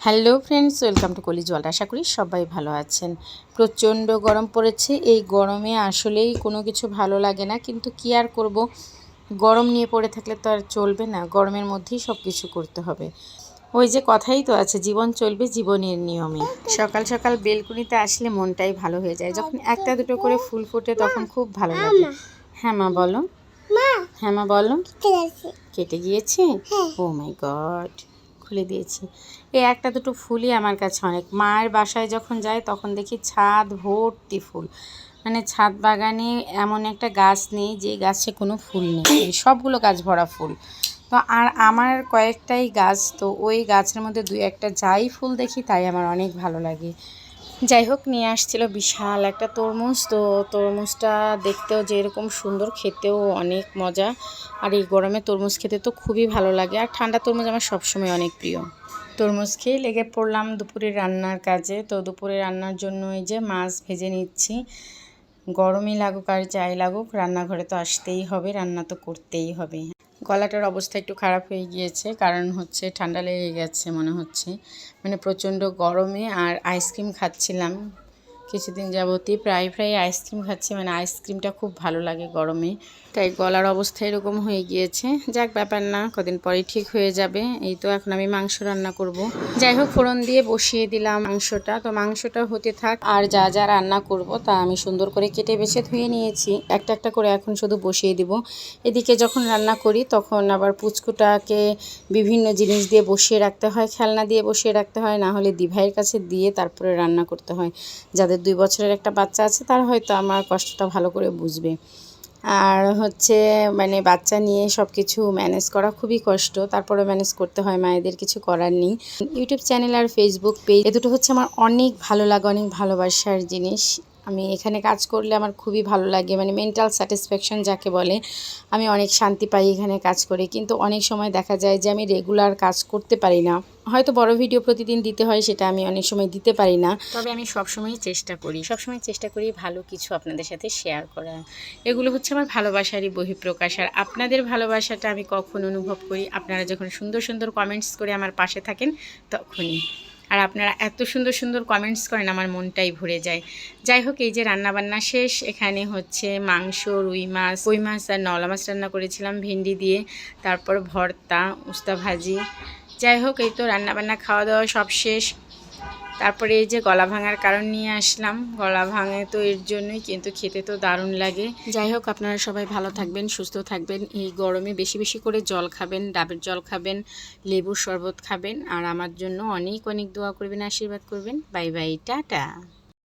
Hello friends welcome to কলি জল আশা করি সবাই ভালো আছেন। প্রচণ্ড গরম পড়েছে। এই গরমে আসলেই কোনো কিছু ভালো লাগে না কিন্তু কি আর করব? গরম নিয়ে পড়ে থাকলে তো আর চলবে না। গরমের মধ্যেই সব কিছু করতে হবে। ওই যে কথাই তো আছে জীবন চলবে জীবনের নিয়মে। সকাল সকাল বেলকুনিতে আসলে মনটাই ভালো হয়ে যায়। যখন একটা দুটো করে ফুল ফোটে তখন খুব ভালো লাগে। হ্যাঁ মা বলো। হ্যাঁ মা বলো। কেটে গিয়েছে? ও মাই গড খুলে দিয়েছি। এই একটা দুটো ফুলই আমার কাছে অনেক। মায়ের বাসায় যখন যাই তখন দেখি ছাদ ভর্তি ফুল। মানে ছাদ বাগানে এমন একটা গাছ নেই যে গাছে কোনো ফুল নেই। সবগুলো গাছ ভরা ফুল। তো আর আমার কয়েকটাই গাছ, তো ওই গাছের মধ্যে দুই একটা যাই ফুল দেখি, তাই আমার অনেক ভালো লাগে। যাই হোক, নিয়ে আসছিল বিশাল একটা তরমুজ। তো তরমুজটা দেখতেও যেরকম সুন্দর, খেতেও অনেক মজা। আর এই গরমে তরমুজ খেতে তো খুবই ভালো লাগে। আর ঠান্ডা তরমুজ আমার সবসময় অনেক প্রিয়। তরমুজ খেয়ে লেগে পড়লাম দুপুরে রান্নার কাজে। তো দুপুরে রান্নার জন্য এই যে মাছ ভেজে নিচ্ছি। গরমই লাগুক আর যাই লাগুক, রান্নাঘরে তো আসতেই হবে, রান্না তো করতেই হবে। গলাটার অবস্থা একটু খারাপ হয়ে গিয়েছে, কারণ হচ্ছে ঠান্ডা লেগে গেছে মনে হচ্ছে। মানে প্রচণ্ড গরমে আর আইসক্রিম খাচ্ছিলাম। কিছুদিন যাবতই প্রায় প্রায় আইসক্রিম খাচ্ছি। মানে আইসক্রিমটা খুব ভালো লাগে গরমে। তাই গলার অবস্থা এরকম হয়ে গিয়েছে। যাক, ব্যাপার না, কদিন পরে ঠিক হয়ে যাবে। এই তো এখন আমি মাংস রান্না করব। যাই হোক, ফোড়ন দিয়ে বসিয়ে দিলাম মাংসটা। তো মাংসটা হতে থাক, আর যা যা রান্না করব তা আমি সুন্দর করে কেটে বেছে ধুয়ে নিয়েছি। একটা একটা করে এখন শুধু বসিয়ে দিব। এদিকে যখন রান্না করি, তখন আবার পুচকুটাকে বিভিন্ন জিনিস দিয়ে বসিয়ে রাখতে হয়, খেলনা দিয়ে বসিয়ে রাখতে হয়। না হলে দিভাইয়ের কাছে দিয়ে তারপরে রান্না করতে হয়, যাদের দুই বছরের একটা বাচ্চা আছে, তার হয়তো আমার কষ্টটা ভালো করে বুঝবে। আর হচ্ছে মানে বাচ্চা নিয়ে সব কিছু ম্যানেজ করা খুবই কষ্ট তারপরে ম্যানেজ করতে হয়, মায়েদের কিছু করার নেই। ইউটিউব চ্যানেল আর ফেসবুক পেজ এ দুটো হচ্ছে আমার অনেক ভালো লাগে, অনেক ভালোবাসার জিনিস। আমি এখানে কাজ করলে আমার খুবই ভালো লাগে মানে মেন্টাল স্যাটিসফ্যাকশন যাকে বলে, আমি অনেক শান্তি পাই এখানে কাজ করে। কিন্তু অনেক সময় দেখা যায় যে আমি রেগুলার কাজ করতে পারি না। হয়তো বড় ভিডিও প্রতিদিন দিতে হয়, সেটা আমি অনেক সময় দিতে পারি না। তবে আমি সবসময় চেষ্টা করি, সবসময় চেষ্টা করি ভালো কিছু আপনাদের সাথে শেয়ার করার। এগুলো হচ্ছে আমার ভালোবাসারই বহিঃপ্রকাশ। আর আপনাদের ভালোবাসাটা আমি কখন অনুভব করি? আপনারা যখন সুন্দর সুন্দর কমেন্টস করে আমার পাশে থাকেন, তখনই। আর আপনারা এত সুন্দর সুন্দর কমেন্টস করেন, আমার মনটাই ভরে যায়। যাই হোক, এই যে রান্নাবান্না শেষ, এখানে হচ্ছে মাংস, রুই মাছ, কই মাছ আর নলা মাছ রান্না করেছিলাম, ভেন্ডি দিয়ে, তারপর ভর্তা, উস্তা ভাজি। যাই হোক, এই তো রান্নাবান্না, খাওয়া দাওয়া সব শেষ। তারপরে এই যে গলা ভাঙার কারণ নিয়ে আসলাম। গলা ভাঙে তো এর জন্যই, কিন্তু খেতে তো দারুণ লাগে। যাই হোক, আপনারা সবাই ভালো থাকবেন, সুস্থ থাকবেন। এই গরমে বেশি বেশি করে জল খাবেন, ডাবের জল খাবেন, লেবুর শরবত খাবেন। আর আমার জন্য অনেক অনেক দোয়া করবেন, আশীর্বাদ করবেন। Bye bye, tata.